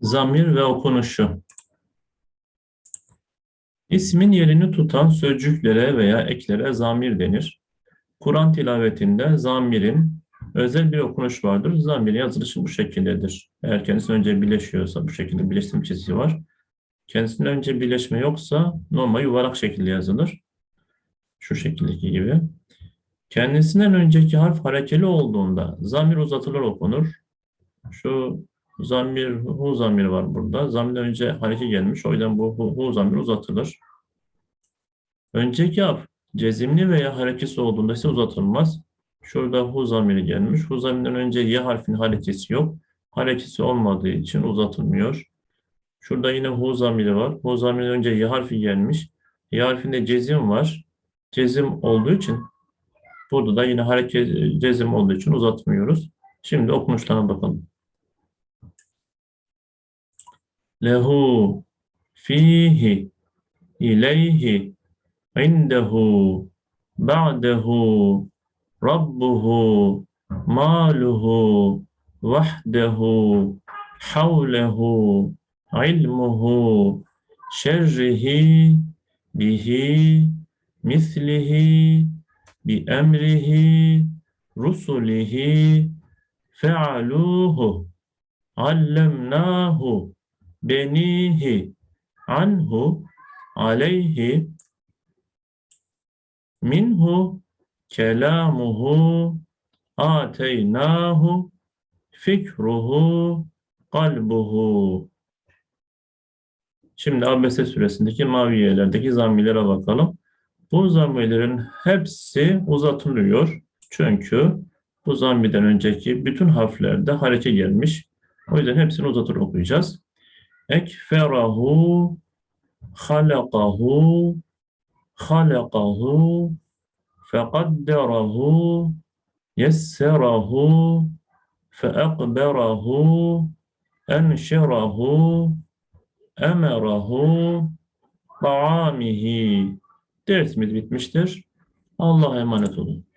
Zamir ve okunuşu. İsmin yerini tutan sözcüklere veya eklere zamir denir. Kur'an tilavetinde zamirin özel bir okunuş vardır. Zamirin yazılışı bu şekildedir. Eğer kendisi önce birleşiyorsa bu şekilde birleştirme çizgisi var. Kendisinden önce birleşme yoksa normal yuvarlak şekilde yazılır. Şu şekildeki gibi. Kendisinden önceki harf harekeli olduğunda zamir uzatılır okunur. Şu zamir, hu zamiri var burada. Zamirden önce hareke gelmiş. O yüzden bu hu, hu zamiri uzatılır. Önceki harf cezimli veya harekesi olduğunda ise uzatılmaz. Şurada hu zamiri gelmiş. Hu zamirinden önce ya harfinin harekesi yok. Harekesi olmadığı için uzatılmıyor. Şurada yine hu zamiri var. Hu zamirinden önce ya harfi gelmiş. Ya harfinde cezim var. Cezim olduğu için burada da yine hareket cezim olduğu için uzatmıyoruz. Şimdi okunuşlarına bakalım. له فيه إليه عنده بعده ربه ماله وحده حوله علمه شره به مثله بأمره رسله فعلوه علمناه benihi anhu aleyhi minhu kelamuhu ateynahu fikruhu kalbuhu Şimdi Abese suresindeki maviyelerdeki zamirlere bakalım. Bu zamirlerin hepsi uzatılıyor. Çünkü bu zamirden önceki bütün harflerde hareke gelmiş. O yüzden hepsini uzatır okuyacağız. أكفره خلقه خلقه فقدره يسره فأقبره أنشره أمره طعامه Dersimiz bitmiştir. Allah'a emanet olun.